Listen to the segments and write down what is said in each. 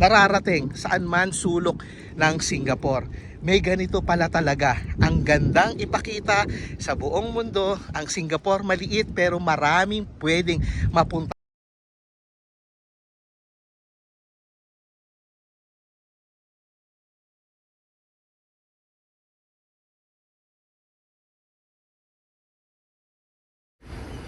nararating saan man sulok ng Singapore. May ganito pala talaga. Ang gandang ipakita sa buong mundo. Ang Singapore maliit pero maraming pwedeng mapunta.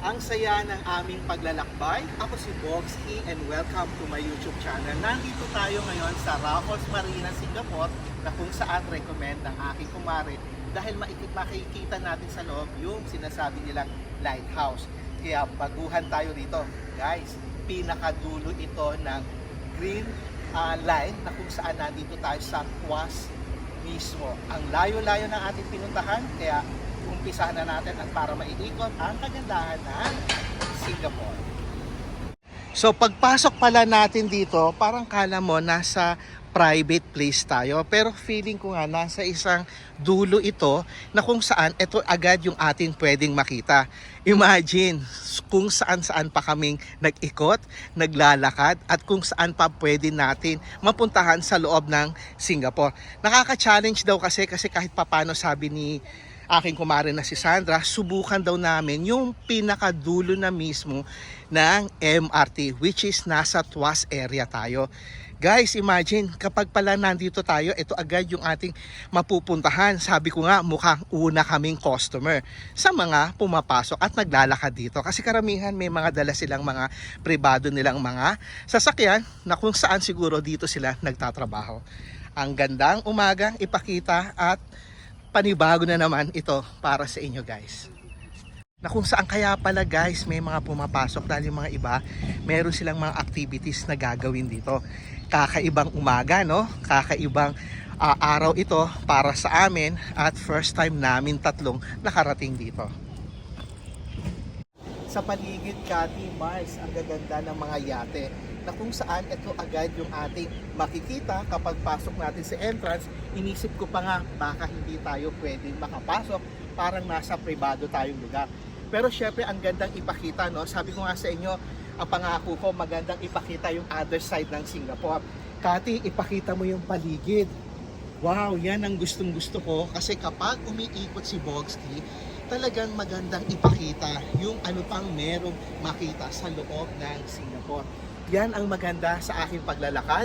Ang saya ng aming paglalakbay. Ako si Boxy and welcome to my YouTube channel. Nandito tayo ngayon sa Raffles Marina, Singapore na kung saan recommend ng aking kumare dahil makikita natin sa loob yung sinasabi nilang lighthouse. Kaya baguhan tayo rito. Guys, pinakadulo ito ng green ah, line na kung saan nandito tayo sa Tuas mismo. Ang layo-layo ng ating pinuntahan, kaya umpisahan na natin at para maiikot ang kagandahan ng Singapore. So pagpasok pala natin dito, parang kala mo nasa private place tayo. Pero feeling ko nga nasa isang dulo ito na kung saan ito agad yung ating pwedeng makita. Imagine kung saan saan pa kaming nag-ikot, naglalakad at kung saan pa pwede natin mapuntahan sa loob ng Singapore. Nakaka-challenge daw kasi kasi kahit papano sabi ni aking kumare na si Sandra, subukan daw namin yung pinakadulo na mismo ng MRT which is nasa Tuas area tayo. Guys, imagine kapag pala nandito tayo, ito agad yung ating mapupuntahan. Sabi ko nga, mukhang una kaming customer sa mga pumapasok at naglalakad dito. Kasi karamihan may mga dala silang mga pribado nilang mga sasakyan na kung saan siguro dito sila nagtatrabaho. Ang gandang umagang ipakita at panibago na naman ito para sa inyo guys. Na kung saan kaya pala guys may mga pumapasok dahil yung mga iba meron silang mga activities na gagawin dito. Kakaibang umaga no? Kakaibang ah, araw ito para sa amin at first time namin tatlong nakarating dito. Sa paligid Cathy Mars ang gaganda ng mga yate na kung saan ito agad yung ating makikita kapag pasok natin sa entrance. Inisip ko pa nga baka hindi tayo pwedeng makapasok. Parang nasa privado tayong lugar. Pero syempre ang gandang ipakita no? Sabi ko nga sa inyo ang pangako ko magandang ipakita yung other side ng Singapore. Cathy ipakita mo yung paligid. Wow, yan ang gustong gusto ko. Kasi kapag umiikot si Bogsky, talagang magandang ipakita yung ano pang merong makita sa loob ng Singapore. Yan ang maganda sa aking paglalakad.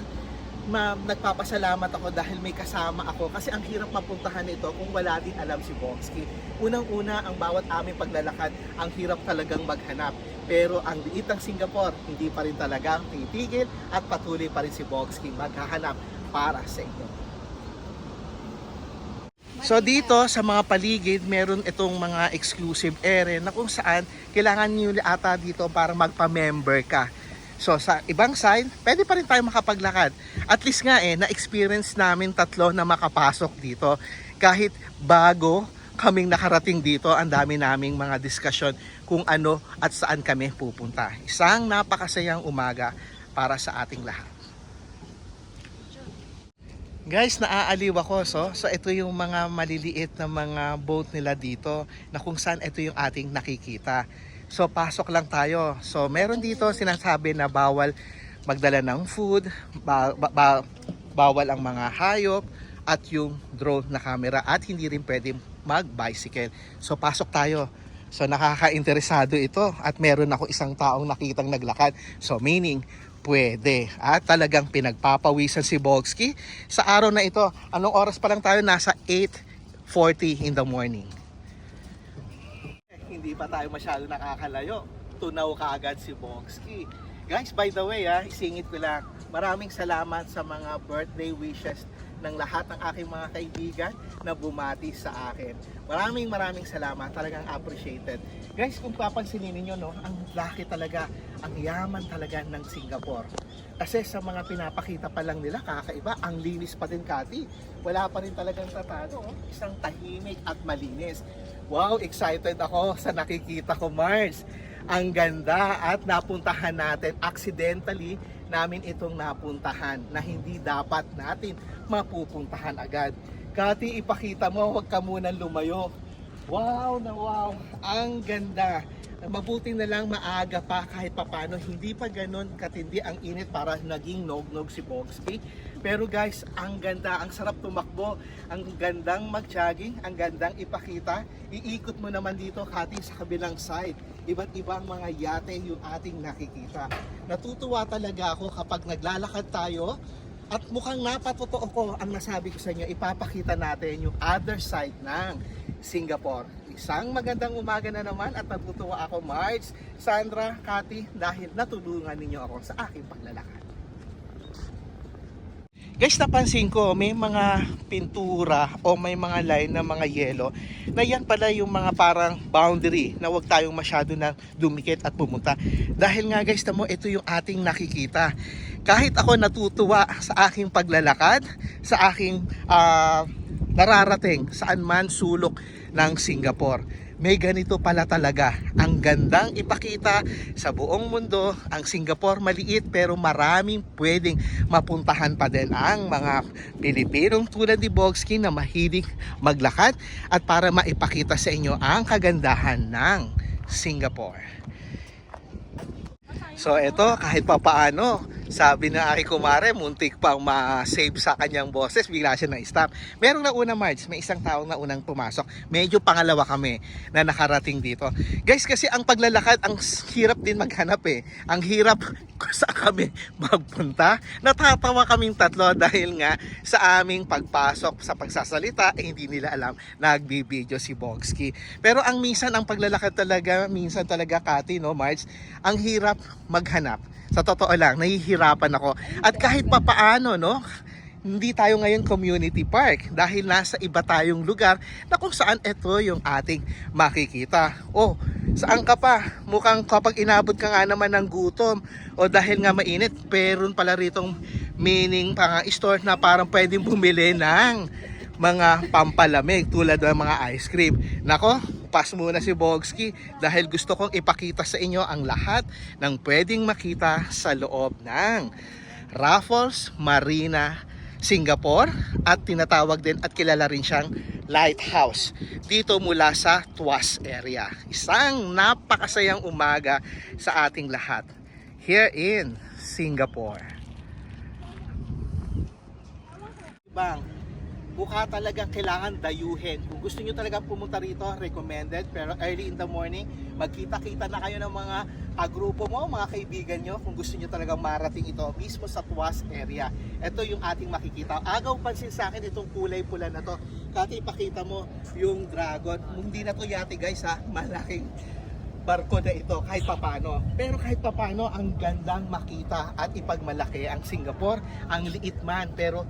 Ma nagpapasalamat ako dahil may kasama ako kasi ang hirap mapuntahan ito kung wala din alam si Bogsky. Unang-una, ang bawat aming paglalakad, ang hirap talagang maghanap. Pero ang liit ng Singapore, hindi pa rin talaga titigil at patuloy pa rin si Bogsky maghahanap para sa inyo. So dito sa mga paligid, meron itong mga exclusive area na kung saan kailangan nyo ata dito para magpa-member ka. So sa ibang side, pwede pa rin tayo makapaglakad. At least nga eh, na-experience namin tatlo na makapasok dito. Kahit bago kaming nakarating dito, ang dami naming mga diskusyon kung ano at saan kami pupunta. Isang napakasayang umaga para sa ating lahat. Guys, naaaliw ako. So, so ito yung mga maliliit na mga boat nila dito na kung saan ito yung ating nakikita. So, pasok lang tayo. So, meron dito sinasabi na bawal magdala ng food, ba- ba- ba- bawal ang mga hayop, at yung drone na camera at hindi rin pwede mag-bicycle. So, pasok tayo. So, nakaka-interesado ito at meron ako isang taong nakitang naglakad. So, meaning, pwede. At talagang pinagpapawisan si Bogsky. Sa araw na ito, anong oras pa lang tayo? Nasa 8.40 in the morning. Hindi pa tayo masyado nakakalayo. Tunaw ka agad si Bogsky. Guys, by the way, ah, isingit ko lang. Maraming salamat sa mga birthday wishes ng lahat ng aking mga kaibigan na bumati sa akin. Maraming maraming salamat. Talagang appreciated. Guys, kung papansinin niyo no, ang laki talaga, ang yaman talaga ng Singapore. Kasi sa mga pinapakita pa lang nila, kakaiba, ang linis pa din, Kati. Wala pa rin talagang tatago. Oh. Isang tahimik at malinis. Wow, excited ako sa nakikita ko, Mars. Ang ganda at napuntahan natin accidentally namin itong napuntahan na hindi dapat natin mapupuntahan agad. Kati, ipakita mo, huwag ka munang lumayo. Wow na wow, ang ganda. mabuti na lang maaga pa kahit papano hindi pa ganun katindi ang init para naging nog-nog si Bogsky. Pero guys, ang ganda, ang sarap tumakbo, ang gandang mag-jogging, ang gandang ipakita. Iikot mo naman dito kati sa kabilang side. Iba't ibang mga yate yung ating nakikita. Natutuwa talaga ako kapag naglalakad tayo at mukhang napatotoo ko ang nasabi ko sa inyo, ipapakita natin yung other side ng Singapore. Isang magandang umaga na naman at natutuwa ako, Marge, Sandra, Cathy, dahil natulungan ninyo ako sa aking paglalakad. Guys, napansin ko may mga pintura o may mga line na mga yelo na yan pala yung mga parang boundary na huwag tayong masyado na dumikit at pumunta. Dahil nga guys, tamo, ito yung ating nakikita. Kahit ako natutuwa sa aking paglalakad, sa aking ah, nararating saan man sulok ng Singapore. May ganito pala talaga. Ang gandang ipakita sa buong mundo. Ang Singapore maliit pero maraming pwedeng mapuntahan pa din ang mga Pilipinong tulad ni Bogsky na mahilig maglakad at para maipakita sa inyo ang kagandahan ng Singapore. So ito kahit papaano sabi na aking kumare muntik pang ma-save sa kanyang boses bigla siya na-stop. Merong nauna Marge, may isang taong naunang pumasok. Medyo pangalawa kami na nakarating dito. Guys kasi ang paglalakad ang hirap din maghanap eh. Ang hirap saan kami magpunta. Natatawa kaming tatlo dahil nga sa aming pagpasok sa pagsasalita eh, hindi nila alam nagbibideo si Bogsky. Pero ang minsan ang paglalakad talaga, minsan talaga Kati no Marge, ang hirap maghanap. Sa totoo lang, nahihirapan ako. At kahit papaano, no, hindi tayo ngayon community park dahil nasa iba tayong lugar na kung saan ito yung ating makikita. O, saan ka pa? Mukhang kapag inabot ka nga naman ng gutom o dahil nga mainit, peron pala ritong meaning pang store na parang pwedeng bumili ng mga pampalamig tulad ng mga ice cream. Nako, pass muna si Bogsky dahil gusto kong ipakita sa inyo ang lahat ng pwedeng makita sa loob ng Raffles Marina Singapore at tinatawag din at kilala rin siyang lighthouse dito mula sa Tuas area. Isang napakasayang umaga sa ating lahat here in Singapore. Bang, mukha talagang kailangan dayuhin. Kung gusto nyo talaga pumunta rito, recommended. Pero early in the morning, magkita-kita na kayo ng mga kagrupo mo, mga kaibigan nyo, kung gusto nyo talagang marating ito mismo sa Tuas area. Ito yung ating makikita. Agaw pansin sa akin itong kulay pula na to. Kati, ipakita mo yung dragon. Hindi na to yate guys ha, malaking barko na ito kahit papano. Pero kahit papano, ang gandang makita at ipagmalaki ang Singapore. Ang liit man, pero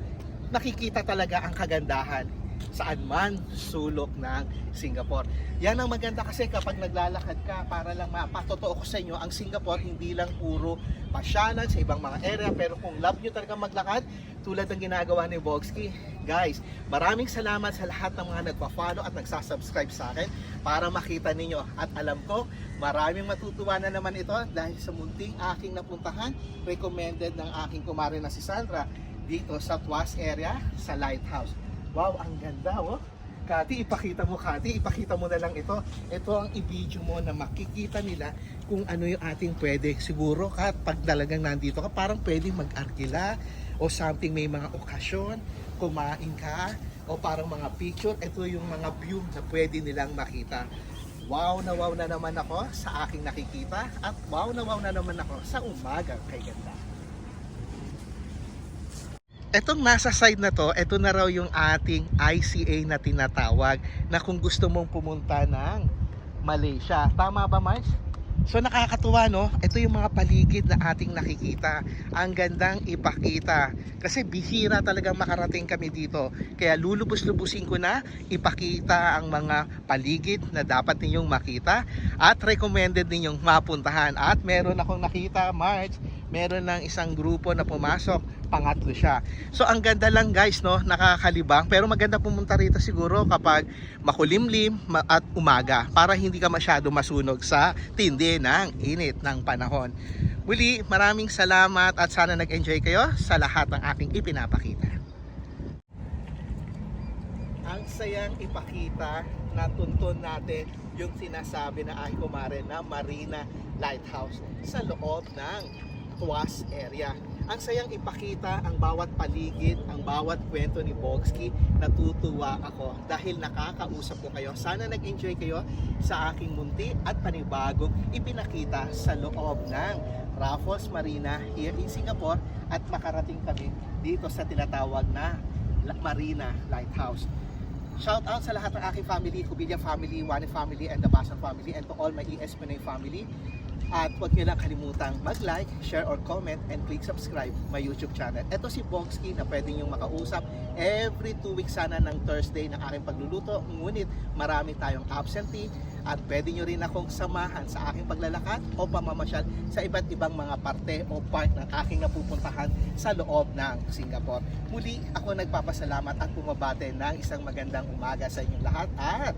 nakikita talaga ang kagandahan saan man sulok ng Singapore. Yan ang maganda kasi kapag naglalakad ka para lang mapatotoo ko sa inyo, ang Singapore hindi lang puro pasyanan sa ibang mga area pero kung love nyo talaga maglakad tulad ng ginagawa ni Bogsky, guys, maraming salamat sa lahat ng mga nagpa-follow at nagsasubscribe sa akin para makita ninyo at alam ko maraming matutuwa na naman ito dahil sa munting aking napuntahan recommended ng aking kumare na si Sandra dito sa Tuas area sa Lighthouse. Wow, ang ganda oh. Kati, ipakita mo Kati, ipakita mo na lang ito. Ito ang i-video mo na makikita nila kung ano yung ating pwede. Siguro ka, pag talagang nandito ka, parang pwede mag-arkila o something, may mga okasyon, kumain ka, o parang mga picture. Ito yung mga view na pwede nilang makita. Wow na wow na naman ako sa aking nakikita at wow na wow na naman ako sa umagang kay ganda. Etong nasa side na to, ito na raw yung ating ICA na tinatawag na kung gusto mong pumunta ng Malaysia. Tama ba, Mars? So nakakatuwa no, ito yung mga paligid na ating nakikita. Ang gandang ipakita. Kasi bihira talagang makarating kami dito. Kaya lulubos-lubusin ko na ipakita ang mga paligid na dapat ninyong makita at recommended ninyong mapuntahan. At meron akong nakita, March, meron ng isang grupo na pumasok, pangatlo siya. So ang ganda lang guys, no, nakakalibang. Pero maganda pumunta rito siguro kapag makulimlim ma- at umaga para hindi ka masyado masunog sa tindi ng init ng panahon. Muli, maraming salamat at sana nag-enjoy kayo sa lahat ng aking ipinapakita. ang sayang ipakita na tuntun natin yung sinasabi na aking kumare na Marina Lighthouse sa loob ng Tuas area. Ang sayang ipakita ang bawat paligid, ang bawat kwento ni Bogsky, natutuwa ako dahil nakakausap ko kayo. Sana nag-enjoy kayo sa aking munti at panibagong ipinakita sa loob ng Raffles Marina here in Singapore at makarating kami dito sa tinatawag na Marina Lighthouse. Shout out sa lahat ng aking family, Kubilya family, Wane family, and the Basan family, and to all my ES family. At huwag niyo lang kalimutang mag-like, share, or comment, and click subscribe my YouTube channel. Ito si Bogsky na pwede niyong makausap every two weeks sana ng Thursday ng aking pagluluto. Ngunit marami tayong absentee at pwede niyo rin akong samahan sa aking paglalakad o pamamasyal sa iba't ibang mga parte o part ng aking napupuntahan sa loob ng Singapore. Muli ako nagpapasalamat at bumabate ng isang magandang umaga sa inyong lahat at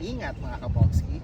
ingat mga kabogski.